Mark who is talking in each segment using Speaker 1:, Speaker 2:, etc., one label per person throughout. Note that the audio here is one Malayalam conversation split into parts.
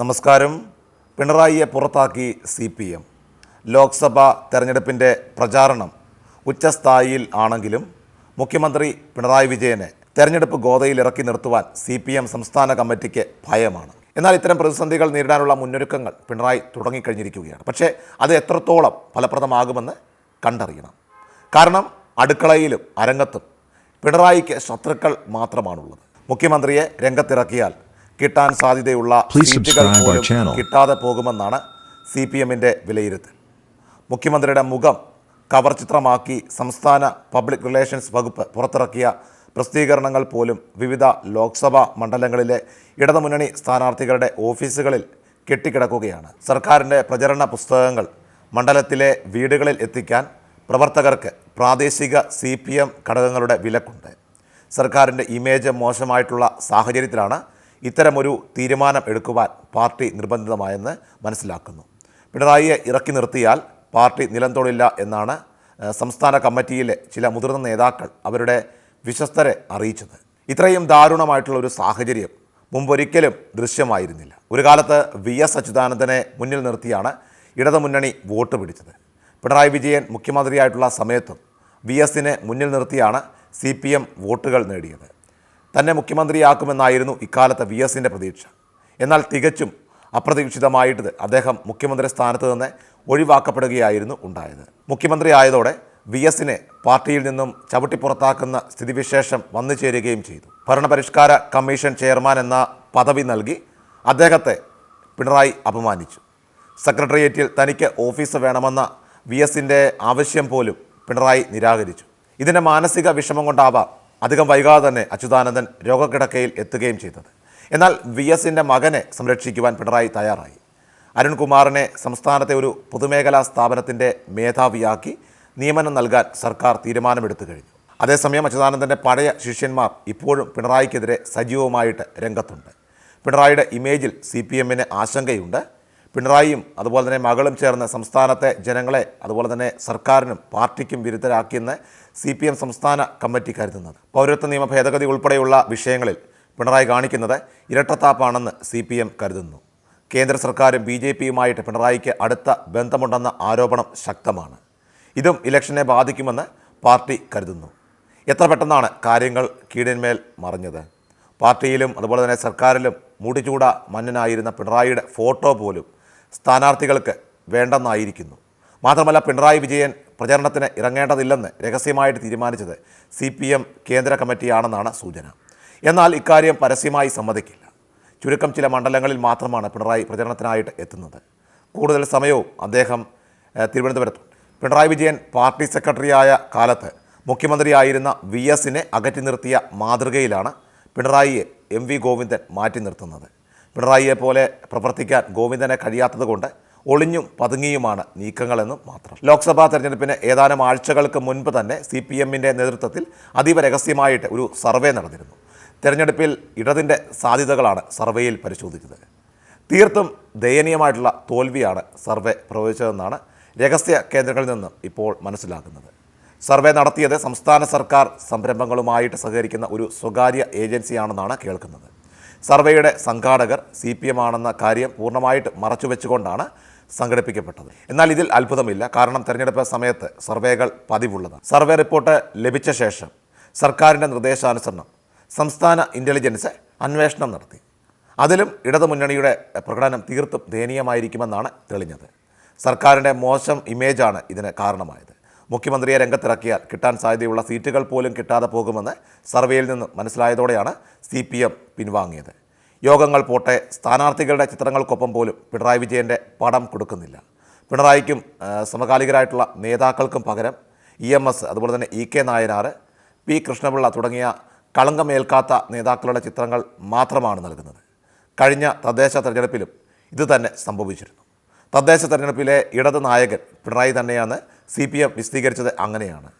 Speaker 1: നമസ്കാരം. പിണറായിയെ പുറത്താക്കി സി പി എം. ലോക്സഭാ തെരഞ്ഞെടുപ്പിന്റെ പ്രചാരണം ഉച്ചസ്ഥായിയിൽ ആണെങ്കിലും മുഖ്യമന്ത്രി പിണറായി വിജയനെ തെരഞ്ഞെടുപ്പ് ഗോതയിൽ ഇറക്കി നിർത്തുവാൻ സി പി എം സംസ്ഥാന കമ്മിറ്റിക്ക് ഭയമാണ്. എന്നാൽ ഇത്തരം പ്രതിസന്ധികൾ നേരിടാനുള്ള മുന്നൊരുക്കങ്ങൾ പിണറായി തുടങ്ങിക്കഴിഞ്ഞിരിക്കുകയാണ്. പക്ഷേ അത് എത്രത്തോളം ഫലപ്രദമാകുമെന്ന് കണ്ടറിയണം. കാരണം അടുക്കളയിലും അരങ്ങത്തും പിണറായിക്ക് ശത്രുക്കൾ മാത്രമാണുള്ളത്. മുഖ്യമന്ത്രിയെ രംഗത്തിറക്കിയാൽ കിട്ടാൻ സാധ്യതയുള്ള സീറ്റുകൾ പോലും കിട്ടാതെ പോകുമെന്നാണ് സി പി എമ്മിന്റെ വിലയിരുത്തൽ. മുഖ്യമന്ത്രിയുടെ മുഖം കവർ ചിത്രമാക്കി സംസ്ഥാന പബ്ലിക് റിലേഷൻസ് വകുപ്പ് പുറത്തിറക്കിയ പ്രസിദ്ധീകരണങ്ങൾ പോലും വിവിധ ലോക്സഭാ മണ്ഡലങ്ങളിലെ ഇടതുമുന്നണി സ്ഥാനാർത്ഥികളുടെ ഓഫീസുകളിൽ കെട്ടിക്കിടക്കുകയാണ്. സർക്കാരിന്റെ പ്രചരണ പുസ്തകങ്ങൾ മണ്ഡലത്തിലെ വീടുകളിൽ എത്തിക്കാൻ പ്രവർത്തകർക്ക് പ്രാദേശിക സി പി എം ഘടകങ്ങളുടെ വിലക്കുണ്ട്. സർക്കാരിന്റെ ഇമേജ് മോശമായിട്ടുള്ള സാഹചര്യത്തിലാണ് ഇത്തരമൊരു തീരുമാനം എടുക്കുവാൻ പാർട്ടി നിർബന്ധിതമായെന്ന് മനസ്സിലാക്കുന്നു. പിണറായിയെ ഇറക്കി നിർത്തിയാൽ പാർട്ടി നിലം എന്നാണ് സംസ്ഥാന കമ്മിറ്റിയിലെ ചില മുതിർന്ന നേതാക്കൾ അവരുടെ വിശ്വസ്തരെ അറിയിച്ചത്. ഇത്രയും ദാരുണമായിട്ടുള്ള ഒരു സാഹചര്യം മുമ്പൊരിക്കലും ദൃശ്യമായിരുന്നില്ല. ഒരു കാലത്ത് വി എസ് അച്യുതാനന്ദനെ മുന്നിൽ നിർത്തിയാണ് ഇടതുമുന്നണി വോട്ട് പിടിച്ചത്. പിണറായി വിജയൻ മുഖ്യമന്ത്രിയായിട്ടുള്ള സമയത്തും വി എസിനെ മുന്നിൽ നിർത്തിയാണ് സി പി എം വോട്ടുകൾ നേടിയത്. തന്നെ മുഖ്യമന്ത്രിയാക്കുമെന്നായിരുന്നു ഇക്കാലത്തെ വി എസിന്റെ പ്രതീക്ഷ. എന്നാൽ തികച്ചും അപ്രതീക്ഷിതമായിട്ട് അദ്ദേഹം മുഖ്യമന്ത്രി സ്ഥാനത്ത് നിന്ന് ഒഴിവാക്കപ്പെടുകയായിരുന്നു ഉണ്ടായത്. മുഖ്യമന്ത്രി ആയതോടെ വി എസിനെ പാർട്ടിയിൽ നിന്നും ചവിട്ടിപ്പുറത്താക്കുന്ന സ്ഥിതിവിശേഷം വന്നു ചേരുകയും ചെയ്തു. ഭരണപരിഷ്കാര കമ്മീഷൻ ചെയർമാൻ എന്ന പദവി നൽകി അദ്ദേഹത്തെ പിണറായി അപമാനിച്ചു. സെക്രട്ടേറിയറ്റിൽ തനിക്ക് ഓഫീസ് വേണമെന്ന വി എസിന്റെ ആവശ്യം പോലും പിണറായി നിരാകരിച്ചു. ഇതിന്റെ മാനസിക വിഷമം കൊണ്ടാവാം അധികം വൈകാതെ തന്നെ അച്യുതാനന്ദൻ രോഗക്കിടക്കയിൽ എത്തുകയും ചെയ്തത്. എന്നാൽ വി എസിന്റെ മകനെ സംരക്ഷിക്കുവാൻ പിണറായി തയ്യാറായി. അരുൺകുമാറിനെ സംസ്ഥാനത്തെ ഒരു പൊതുമേഖലാ സ്ഥാപനത്തിന്റെ മേധാവിയാക്കി നിയമനം നൽകാൻ സർക്കാർ തീരുമാനമെടുത്തു കഴിഞ്ഞു. അതേസമയം അച്യുതാനന്ദന്റെ പഴയ ശിഷ്യന്മാർ ഇപ്പോഴും പിണറായിക്കെതിരെ സജീവമായിട്ട് രംഗത്തുണ്ട്. പിണറായിയുടെ ഇമേജിൽ സി പി എമ്മിന് ആശങ്കയുണ്ട്. പിണറായിയും അതുപോലെ തന്നെ മകളും ചേർന്ന് സംസ്ഥാനത്തെ ജനങ്ങളെ അതുപോലെ തന്നെ സർക്കാരിനും പാർട്ടിക്കും വിരുദ്ധരാക്കിയെന്ന് സി പി എം സംസ്ഥാന കമ്മിറ്റി കരുതുന്നത്. പൗരത്വ നിയമ ഭേദഗതി ഉൾപ്പെടെയുള്ള വിഷയങ്ങളിൽ പിണറായി കാണിക്കുന്നത് ഇരട്ടത്താപ്പാണെന്ന് സി പി എം കരുതുന്നു. കേന്ദ്ര സർക്കാരും ബി ജെ പിയുമായിട്ട് പിണറായിക്ക് അടുത്ത ബന്ധമുണ്ടെന്ന ആരോപണം ശക്തമാണ്. ഇതും ഇലക്ഷനെ ബാധിക്കുമെന്ന് പാർട്ടി കരുതുന്നു. എത്ര പെട്ടെന്നാണ് കാര്യങ്ങൾ കീഴിന്മേൽ മറിഞ്ഞത്? പാർട്ടിയിലും അതുപോലെ തന്നെ സർക്കാരിലും മുടിചൂട മന്നനായിരുന്ന പിണറായിയുടെ ഫോട്ടോ പോലും സ്ഥാനാർത്ഥികൾക്ക് വേണ്ടെന്നായിരിക്കുന്നു. മാത്രമല്ല പിണറായി വിജയൻ പ്രചരണത്തിന് ഇറങ്ങേണ്ടതില്ലെന്ന് രഹസ്യമായിട്ട് തീരുമാനിച്ചത് സി പി എം കേന്ദ്ര കമ്മിറ്റിയാണെന്നാണ് സൂചന. എന്നാൽ ഇക്കാര്യം പരസ്യമായി സമ്മതിക്കില്ല. ചുരുക്കം ചില മണ്ഡലങ്ങളിൽ മാത്രമാണ് പിണറായി പ്രചരണത്തിനായിട്ട് എത്തുന്നത്. കൂടുതൽ സമയവും അദ്ദേഹം തിരുവനന്തപുരത്തു പിണറായി വിജയൻ പാർട്ടി സെക്രട്ടറിയായ കാലത്ത് മുഖ്യമന്ത്രിയായിരുന്ന വി എസിനെ അകറ്റി നിർത്തിയ മാതൃകയിലാണ് പിണറായിയെ എം വി ഗോവിന്ദൻ മാറ്റി നിർത്തുന്നത്. പിണറായിയെ പോലെ പ്രവർത്തിക്കാൻ ഗോവിന്ദനെ കഴിയാത്തതുകൊണ്ട് ഒളിഞ്ഞും പതുങ്ങിയുമാണ് നീക്കങ്ങളെന്നും മാത്രം. ലോക്സഭാ തെരഞ്ഞെടുപ്പിന് ഏതാനും ആഴ്ചകൾക്ക് മുൻപ് തന്നെ സി പി എമ്മിന്റെ നേതൃത്വത്തിൽ അതീവ രഹസ്യമായിട്ട് ഒരു സർവേ നടന്നിരുന്നു. തെരഞ്ഞെടുപ്പിൽ ഇടതിന്റെ സാധ്യതകളാണ് സർവേയിൽ പരിശോധിച്ചത്. തീർത്തും ദയനീയമായിട്ടുള്ള തോൽവിയാണ് സർവേ പ്രവചിച്ചതെന്നാണ് രഹസ്യ കേന്ദ്രങ്ങളിൽ നിന്നും ഇപ്പോൾ മനസ്സിലാക്കുന്നത് സർവേ നടത്തിയത് സംസ്ഥാന സർക്കാർ സംരംഭങ്ങളുമായിട്ട് സഹകരിക്കുന്ന ഒരു സ്വകാര്യ ഏജൻസിയാണെന്നാണ് കേൾക്കുന്നത്. സർവേയുടെ സംഘാടകർ സി പി എം ആണെന്ന കാര്യം പൂർണമായിട്ട് മറച്ചുവെച്ചുകൊണ്ടാണ് സംഘടിപ്പിക്കപ്പെട്ടത്. എന്നാൽ ഇതിൽ അത്ഭുതമില്ല. കാരണം തെരഞ്ഞെടുപ്പ് സമയത്ത് സർവേകൾ പതിവുള്ളതാണ്. സർവേ റിപ്പോർട്ട് ലഭിച്ച ശേഷം സർക്കാരിന്റെ നിർദ്ദേശാനുസരണം സംസ്ഥാന ഇന്റലിജൻസ് അന്വേഷണം നടത്തി. അതിലും ഇടതുമുന്നണിയുടെ പ്രകടനം തീർത്തും ദയനീയമായിരിക്കുമെന്നാണ് തെളിഞ്ഞത്. സർക്കാരിന്റെ മോശം ഇമേജാണ് ഇതിന് കാരണമായത്. മുഖ്യമന്ത്രിയെ രംഗത്തിറക്കിയാൽ കിട്ടാൻ സാധ്യതയുള്ള സീറ്റുകൾ പോലും കിട്ടാതെ പോകുമെന്ന് സർവേയിൽ നിന്ന് മനസ്സിലായതോടെയാണ് സി പി എം പിൻവാങ്ങിയത്. യോഗങ്ങൾ പോട്ടെ സ്ഥാനാർത്ഥികളുടെ ചിത്രങ്ങൾക്കൊപ്പം പോലും പിണറായി വിജയന്റെ പടം കൊടുക്കുന്നില്ല. പിണറായിക്കും സമകാലികരായിട്ടുള്ള നേതാക്കൾക്കും പകരം ഇ എം എസ് അതുപോലെ തന്നെ E K Nayanar P Krishnapillai തുടങ്ങിയ കളങ്കമേൽക്കാത്ത നേതാക്കളുടെ ചിത്രങ്ങൾ മാത്രമാണ് നൽകുന്നത്. കഴിഞ്ഞ തദ്ദേശ തെരഞ്ഞെടുപ്പിലും ഇതുതന്നെ സംഭവിച്ചിരുന്നു. തദ്ദേശ തെരഞ്ഞെടുപ്പിലെ ഇടത് നായകൻ പിണറായി തന്നെയാണ് സി പി എം വിശദീകരിച്ചത് അങ്ങനെയാണ്.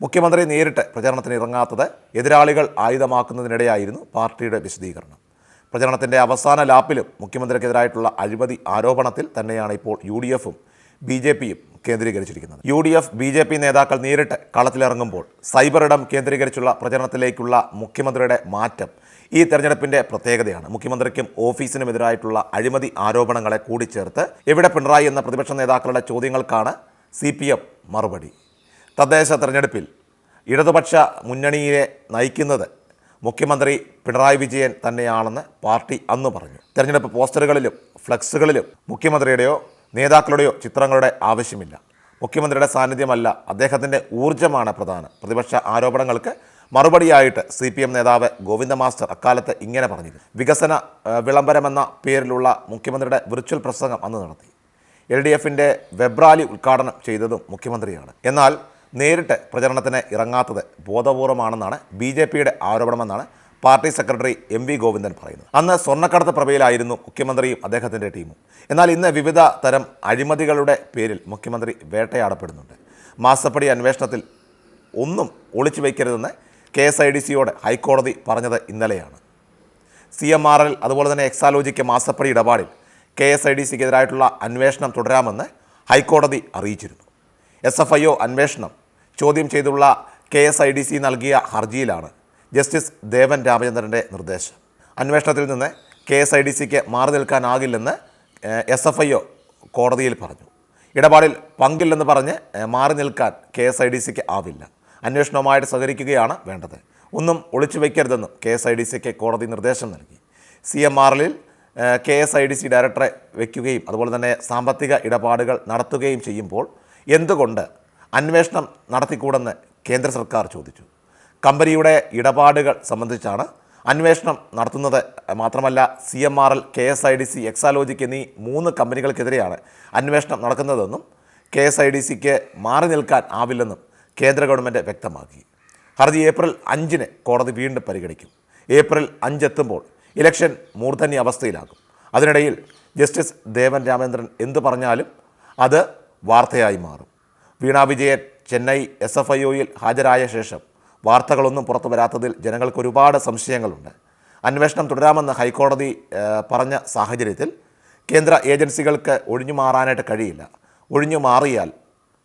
Speaker 1: മുഖ്യമന്ത്രി നേരിട്ട് പ്രചരണത്തിന് ഇറങ്ങാത്തത് എതിരാളികൾ ആയുധമാക്കുന്നതിനിടെയായിരുന്നു പാർട്ടിയുടെ വിശദീകരണം. പ്രചരണത്തിന്റെ അവസാന ലാപ്പിലും മുഖ്യമന്ത്രിക്കെതിരായിട്ടുള്ള അഴിമതി ആരോപണത്തിൽ തന്നെയാണ് ഇപ്പോൾ യു ഡി എഫും ബി ജെ പിയും കേന്ദ്രീകരിച്ചിരിക്കുന്നത്. U D F B J P നേതാക്കൾ നേരിട്ട് കളത്തിലിറങ്ങുമ്പോൾ സൈബർ ഇടം കേന്ദ്രീകരിച്ചുള്ള പ്രചരണത്തിലേക്കുള്ള മുഖ്യമന്ത്രിയുടെ മാറ്റം ഈ തെരഞ്ഞെടുപ്പിന്റെ പ്രത്യേകതയാണ്. മുഖ്യമന്ത്രിക്കും ഓഫീസിനുമെതിരായിട്ടുള്ള അഴിമതി ആരോപണങ്ങളെ കൂടിച്ചേർത്ത് എവിടെ പിണറായി എന്ന പ്രതിപക്ഷ നേതാക്കളുടെ ചോദ്യങ്ങൾക്കാണ് സി പി എം മറുപടി. തദ്ദേശ തെരഞ്ഞെടുപ്പിൽ ഇടതുപക്ഷ മുന്നണിയെ നയിക്കുന്നത് മുഖ്യമന്ത്രി പിണറായി വിജയൻ തന്നെയാണെന്ന് പാർട്ടി അന്ന് പറഞ്ഞു. തെരഞ്ഞെടുപ്പ് പോസ്റ്ററുകളിലും ഫ്ലക്സുകളിലും മുഖ്യമന്ത്രിയുടെയോ നേതാക്കളുടെയോ ചിത്രങ്ങളുടെ ആവശ്യമില്ല. മുഖ്യമന്ത്രിയുടെ സാന്നിധ്യമല്ല അദ്ദേഹത്തിന്റെ ഊർജമാണ് പ്രധാനം. പ്രതിപക്ഷ ആരോപണങ്ങൾക്ക് മറുപടിയായിട്ട് സി പി എം നേതാവ് ഗോവിന്ദ മാസ്റ്റർ അക്കാലത്ത് ഇങ്ങനെ പറഞ്ഞിരുന്നു. വികസന വിളംബരമെന്ന പേരിലുള്ള മുഖ്യമന്ത്രിയുടെ വിർച്വൽ പ്രസംഗം അന്ന് നടത്തി. എൽ ഡി എഫിന്റെ വെബ് റാലി ഉദ്ഘാടനം ചെയ്തതും മുഖ്യമന്ത്രിയാണ്. എന്നാൽ നേരിട്ട് പ്രചരണത്തിന് ഇറങ്ങാത്തത് ബോധപൂർവമാണെന്നാണ് ബി ജെ പിയുടെ ആരോപണമെന്നാണ് party secretary M V Govindan പറയുന്നത്. അന്ന് സ്വർണക്കടത്ത് പ്രഭയിലായിരുന്നു മുഖ്യമന്ത്രിയും അദ്ദേഹത്തിന്റെ ടീമും. എന്നാൽ ഇന്ന് വിവിധ തരം അഴിമതികളുടെ പേരിൽ മുഖ്യമന്ത്രി വേട്ടയാടപ്പെടുന്നുണ്ട്. മാസപ്പടി അന്വേഷണത്തിൽ ഒന്നും ഒളിച്ചു വയ്ക്കരുതെന്ന് കെ എസ് ഐ ഡി സിയോട് ഹൈക്കോടതി പറഞ്ഞത് ഇന്നലെയാണ്. സി എം ആർ എൽ അതുപോലെ തന്നെ എക്സാലോജിക്ക് മാസപ്പടി ഇടപാടിൽ കെ എസ് ഐ ഡി സിക്കെതിരായിട്ടുള്ള അന്വേഷണം തുടരാമെന്ന് ഹൈക്കോടതി അറിയിച്ചിരുന്നു. എസ് എഫ് ഐ ഒ അന്വേഷണം ചോദ്യം ചെയ്തുള്ള K S I D C നൽകിയ ഹർജിയിലാണ് ജസ്റ്റിസ് ദേവൻ രാമചന്ദ്രന്റെ നിർദ്ദേശം. അന്വേഷണത്തിൽ നിന്ന് കെ എസ് ഐ ഡി സിക്ക് മാറി നിൽക്കാനാകില്ലെന്ന് എസ് എഫ് ഐ ഒ കോടതിയിൽ പറഞ്ഞു. ഇടപാടിൽ പങ്കില്ലെന്ന് പറഞ്ഞ് മാറി നിൽക്കാൻ കെ എസ് ഐ ഡി സിക്ക് ആവില്ല. അന്വേഷണവുമായിട്ട് സഹകരിക്കുകയാണ് വേണ്ടത്. ഒന്നും ഒളിച്ചു വയ്ക്കരുതെന്നും കെ എസ് ഐ ഡി സിക്ക് കോടതി നിർദ്ദേശം നൽകി. സി എം എല്ലിൽ K S I D C ഡയറക്ടറെ വയ്ക്കുകയും അതുപോലെ തന്നെ സാമ്പത്തിക ഇടപാടുകൾ നടത്തുകയും ചെയ്യുമ്പോൾ എന്തുകൊണ്ട് അന്വേഷണം നടത്തിക്കൂടെന്ന് കേന്ദ്ര സർക്കാർ ചോദിച്ചു. കമ്പനിയുടെ ഇടപാടുകൾ സംബന്ധിച്ചാണ് അന്വേഷണം നടത്തുന്നത് മാത്രമല്ല C M R L K S I D C Exalogic എന്നീ മൂന്ന് കമ്പനികൾക്കെതിരെയാണ് അന്വേഷണം നടക്കുന്നതെന്നും കെ എസ് ഐ ഡി സിക്ക് മാറി നിൽക്കാൻ ആവില്ലെന്നും കേന്ദ്ര ഗവൺമെന്റ് വ്യക്തമാക്കി. ഹർജി ഏപ്രിൽ അഞ്ചിന് കോടതി വീണ്ടും പരിഗണിക്കും. ഏപ്രിൽ അഞ്ചെത്തുമ്പോൾ ഇലക്ഷൻ മൂർധന്യ അവസ്ഥയിലാകും. അതിനിടയിൽ ജസ്റ്റിസ് ദേവൻ രാമേന്ദ്രൻ എന്തു പറഞ്ഞാലും അത് വാർത്തയായി മാറും. Veena Vijayan Chennai S F I ഒയിൽ ഹാജരായ ശേഷം വാർത്തകളൊന്നും പുറത്തു വരാത്തതിൽ ജനങ്ങൾക്ക് ഒരുപാട് സംശയങ്ങളുണ്ട്. അന്വേഷണം തുടരാമെന്ന് ഹൈക്കോടതി പറഞ്ഞ സാഹചര്യത്തിൽ കേന്ദ്ര ഏജൻസികൾക്ക് ഒഴിഞ്ഞു മാറാനായിട്ട് കഴിയില്ല. ഒഴിഞ്ഞു മാറിയാൽ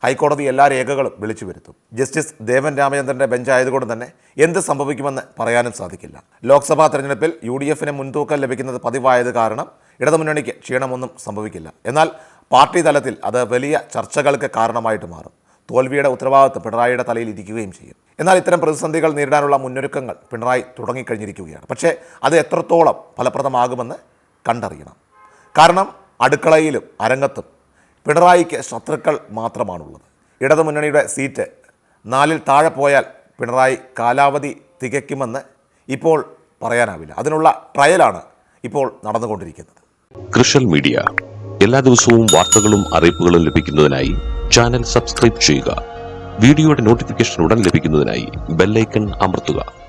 Speaker 1: ഹൈക്കോടതി എല്ലാ രേഖകളും വിളിച്ചു വരുത്തും. ജസ്റ്റിസ് ദേവൻ രാമചന്ദ്രന്റെ ബെഞ്ചായതുകൊണ്ട് തന്നെ എന്ത് സംഭവിക്കുമെന്ന് പറയാനും സാധിക്കില്ല. ലോക്സഭാ തെരഞ്ഞെടുപ്പിൽ യു ഡി എഫിന് മുൻതൂക്കം ലഭിക്കുന്നത് പതിവായത് കാരണം ഇടതുമുന്നണിക്ക് ക്ഷീണമൊന്നും സംഭവിക്കില്ല. എന്നാൽ പാർട്ടി തലത്തിൽ അത് വലിയ ചർച്ചകൾക്ക് കാരണമായിട്ട് മാറും. തോൽവിയുടെ ഉത്തരവാദിത്വം പിണറായിയുടെ തലയിൽ ഇരിക്കുകയും ചെയ്യും. എന്നാൽ ഇത്തരം പ്രതിസന്ധികൾ നേരിടാനുള്ള മുന്നൊരുക്കങ്ങൾ പിണറായി തുടങ്ങിക്കഴിഞ്ഞിരിക്കുകയാണ്. പക്ഷേ അത് എത്രത്തോളം ഫലപ്രദമാകുമെന്ന് കണ്ടറിയണം. കാരണം അടുക്കളയിലും അരങ്ങത്തും പിണറായിക്ക് ശത്രുക്കൾ മാത്രമാണുള്ളത്. ഇടതുമുന്നണിയുടെ സീറ്റ് നാലിൽ താഴെ പോയാൽ പിണറായി കാലാവധി തികയ്ക്കുമെന്ന് ഇപ്പോൾ പറയാനാവില്ല. അതിനുള്ള ട്രയലാണ് ഇപ്പോൾ നടന്നുകൊണ്ടിരിക്കുന്നത്.
Speaker 2: കൃഷൽ മീഡിയ. എല്ലാ ദിവസവും വാർത്തകളും അറിയിപ്പുകളും ലഭിക്കുന്നതിനായി ചാനൽ സബ്സ്ക്രൈബ് ചെയ്യുക. വീഡിയോയുടെ നോട്ടിഫിക്കേഷൻ ഉടൻ ലഭിക്കുന്നതിനായി ബെല്ലൈക്കൺ അമർത്തുക.